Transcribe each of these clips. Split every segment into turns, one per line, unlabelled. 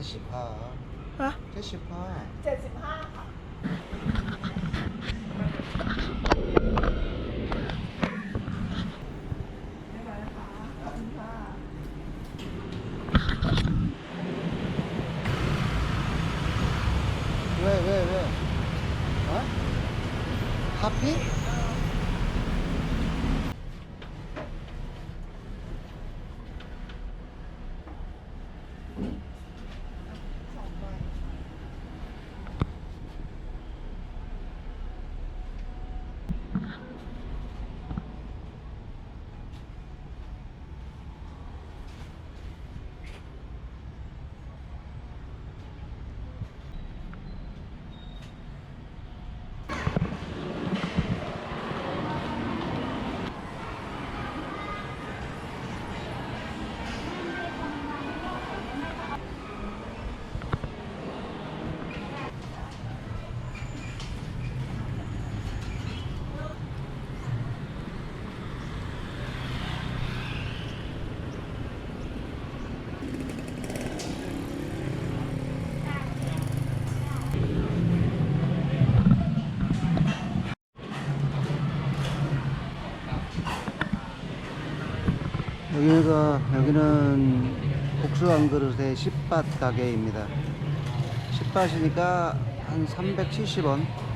จ็ดสิบห้าฮะเจ็ดสิบห้า เจ็ดสิบห้าค่ะ
여기가, 여기는 국수 한 그릇에 10밭 가게입니다. 10밭이니까 한 370원.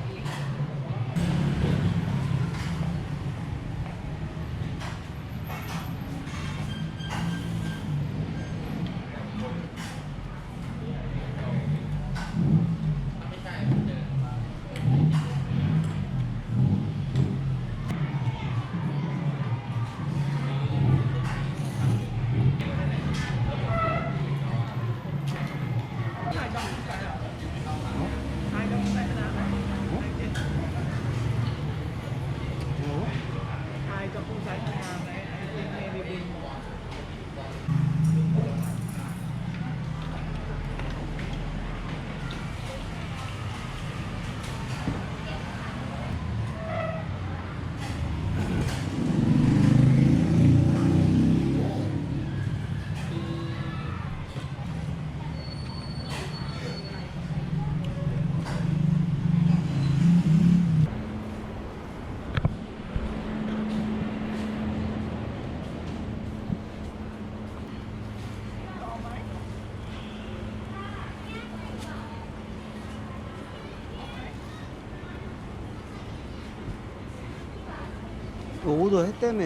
오더 했다며.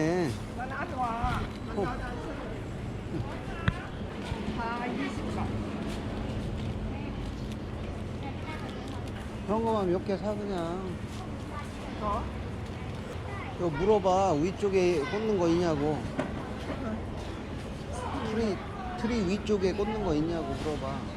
어. 아주 다 20가.
그런 거만 몇 개 사 그냥.
더?
이거 물어봐. 위쪽에 꽂는 거 있냐고. 트리, 트리 위쪽에 꽂는 거 있냐고 물어봐.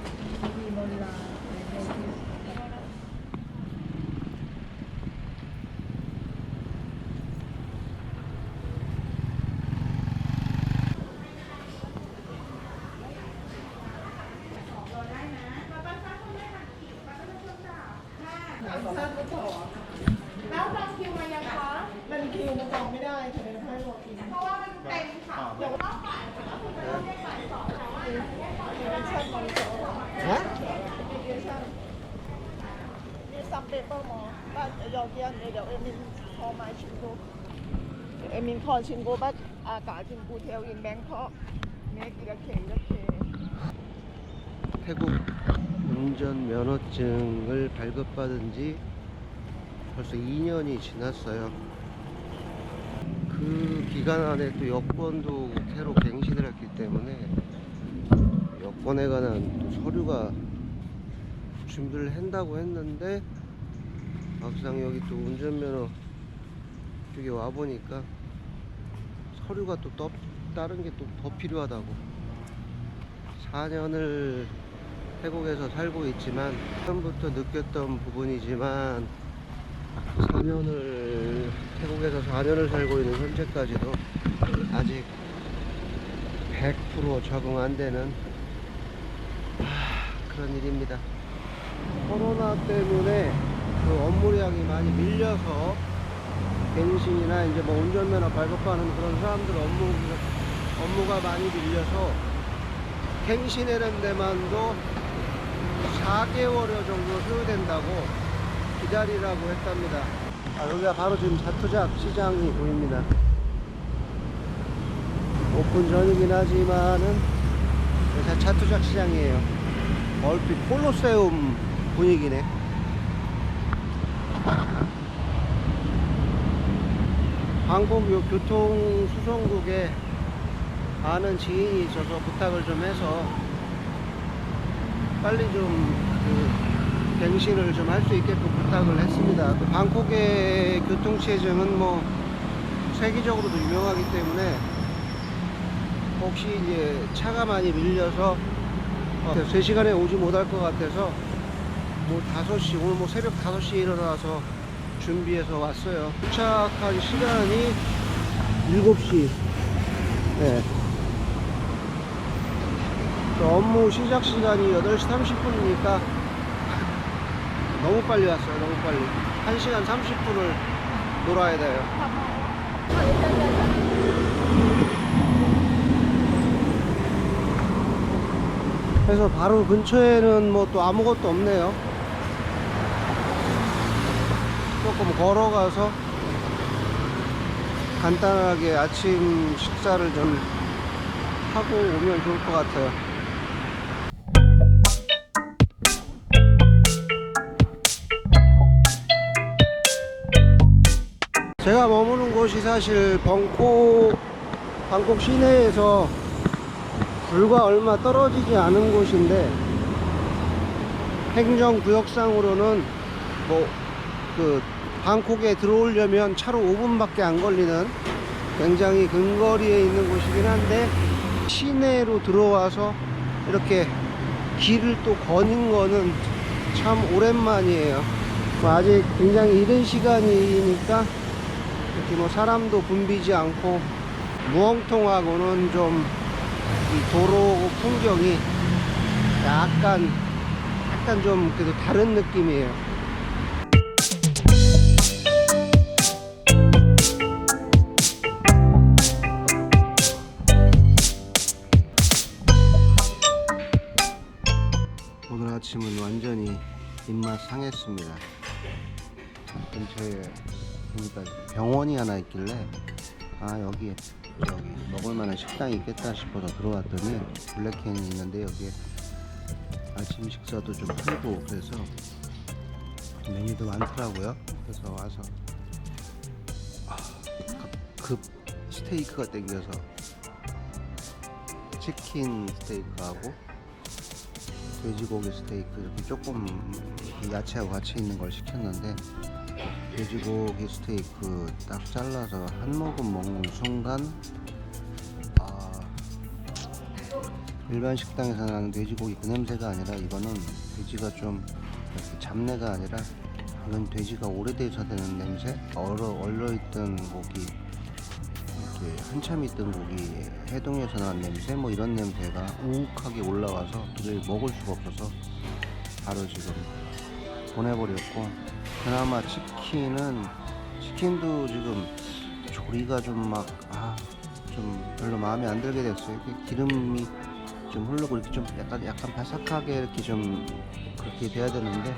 페퍼 뭐 여기 한 내려 에민 어마 친구 에민 커 친구 밭 아까 친구 태우인 맹커 맥 이렇게 이렇게
태국 운전 면허증을 발급받은 지 벌써 2년이 지났어요. 그 기간 안에 또 여권도 새로 갱신을 했기 때문에 여권에 관한 서류가 준비를 한다고 했는데 막상 여기 또 운전면허 쪽에 와 보니까 서류가 또 더, 다른 게 또 더 필요하다고 4년을 태국에서 살고 있지만 처음부터 느꼈던 부분이지만 4년을 태국에서 4년을 살고 있는 현재까지도 아직 100% 적응 안 되는 하, 그런 일입니다. 코로나 때문에 그 업무량이 많이 밀려서 갱신이나 이제 뭐 운전면허 발급하는 그런 사람들 업무 업무가 많이 밀려서 갱신하는 데만도 4개월여 정도 소요된다고 기다리라고 했답니다. 아, 여기가 바로 지금 자투작 시장이 보입니다. 오픈 전이긴 하지만은 자- 자투작 시장이에요. 얼핏 콜로세움 분위기네. 방콕 요 교통 수송국에 아는 지인이 있어서 부탁을 좀 해서 빨리 좀 그 갱신을 좀 할 수 있게끔 부탁을 했습니다. 그 방콕의 교통체증은 뭐 세계적으로도 유명하기 때문에 혹시 이제 차가 많이 밀려서 어, 3시간에 오지 못할 것 같아서 뭐 5시 오늘 뭐 새벽 5시에 일어나서 준비해서 왔어요. 도착한 시간이 7시. 네. 그 업무 시작 시간이 8시 30분이니까 너무 빨리 왔어요. 너무 빨리. 1시간 30분을 놀아야 돼요. 그래서 바로 근처에는 뭐 또 아무것도 없네요. 조금 걸어가서 간단하게 아침 식사를 좀 하고 오면 좋을 것 같아요. 제가 머무는 곳이 사실 벙콕, 방콕 시내에서 불과 얼마 떨어지지 않은 곳인데 행정구역상으로는 뭐 그 방콕에 들어오려면 차로 5분밖에 안 걸리는 굉장히 근거리에 있는 곳이긴 한데 시내로 들어와서 이렇게 길을 또 거닌 거는 참 오랜만이에요. 뭐 아직 굉장히 이른 시간이니까 이렇게 뭐 사람도 붐비지 않고 무엉통하고는 좀이 도로 풍경이 약간 약간 좀 그래도 다른 느낌이에요. 완전히 입맛 상했습니다. 근처에 보니까 병원이 하나 있길래 아 여기 여기 먹을 만한 식당이 있겠다 싶어서 들어왔더니 블랙캔이 있는데 여기에 아침 식사도 좀 풀고 그래서 메뉴도 많더라고요. 그래서 와서 아, 급 스테이크가 땡겨서 치킨 스테이크하고 돼지고기 스테이크 이렇게 조금 야채하고 같이 있는 걸 시켰는데 돼지고기 스테이크 딱 잘라서 한 모금 먹는 순간 아 일반 식당에서 나는 돼지고기 그 냄새가 아니라 이거는 돼지가 좀 이렇게 잡내가 아니라 이건 돼지가 오래돼서 되는 냄새? 얼어 얼려 있던 고기 이제 한참 있던 고기 해동해서 나온 냄새 뭐 이런 냄새가 우욱하게 올라와서 도저히 먹을 수가 없어서 바로 지금 보내버렸고 그나마 치킨은 치킨도 지금 조리가 좀 막 아좀 아, 별로 마음에 안 들게 됐어요 이렇게 기름이 좀 흐르고 이렇게 좀 약간 약간 바삭하게 이렇게 좀 그렇게 돼야 되는데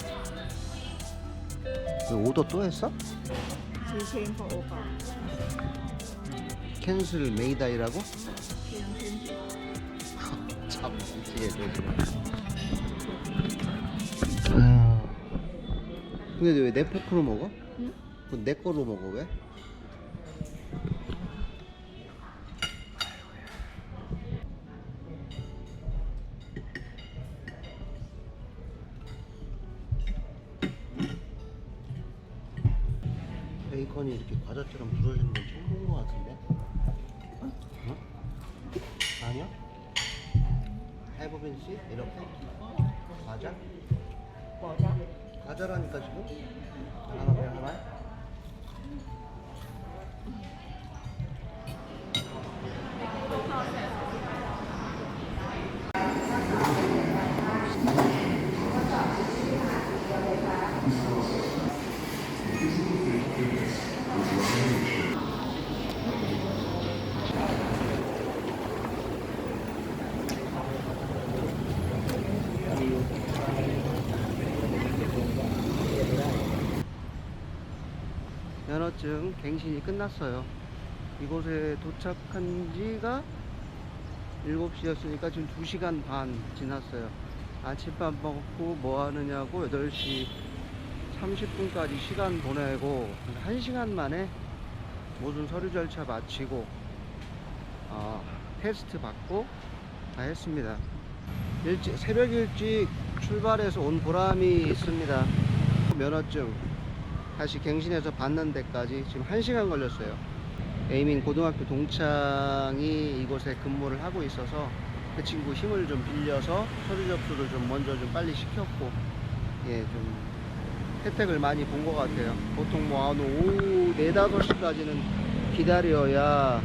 그 오더 또 했어?
지금 오빠
캔슬 메이다이라고? 참 웃기게 근데 왜내 포크로 먹어?
응?
내 거로 먹어 왜? 베이컨이 이렇게 과자처럼 해보빈 씨? 이렇게? 과자?
과자
과자라니까 지금? 하나 왜 하나? 면허증 갱신이 끝났어요. 이곳에 도착한 지가 7시였으니까 지금 2시간 반 지났어요. 아침밥 먹고 뭐 하느냐고 8시 30분까지 시간 보내고 1시간 만에 모든 서류 절차 마치고 어, 테스트 받고 다 했습니다. 일찍, 새벽 일찍 출발해서 온 보람이 있습니다. 면허증 다시 갱신해서 받는 데까지 지금 1시간 걸렸어요. 에이민 고등학교 동창이 이곳에 근무를 하고 있어서 그 친구 힘을 좀 빌려서 서류 접수를 좀 먼저 좀 빨리 시켰고 예좀 혜택을 많이 본 것 같아요. 보통 뭐 한 오후 4, 5시까지는 기다려야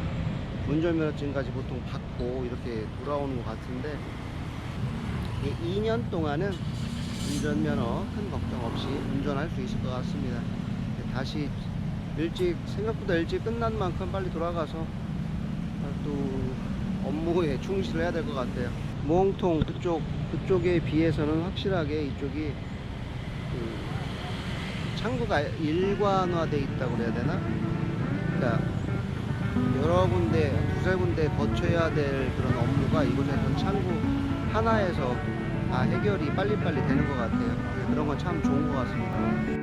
운전면허증까지 보통 받고 이렇게 돌아오는 것 같은데 2년 동안은 운전면허 큰 걱정 없이 운전할 수 있을 것 같습니다. 다시 일찍 생각보다 일찍 끝난 만큼 빨리 돌아가서 또 업무에 충실을 해야 될 것 같아요. 모홍통 그쪽 그쪽에 비해서는 확실하게 이쪽이 그 창구가 일관화돼 있다고 그래야 되나? 그러니까 여러 군데 두세 군데 거쳐야 될 그런 업무가 이곳에서 창구 하나에서 다 해결이 빨리빨리 되는 것 같아요. 그런 건 참 좋은 것 같습니다.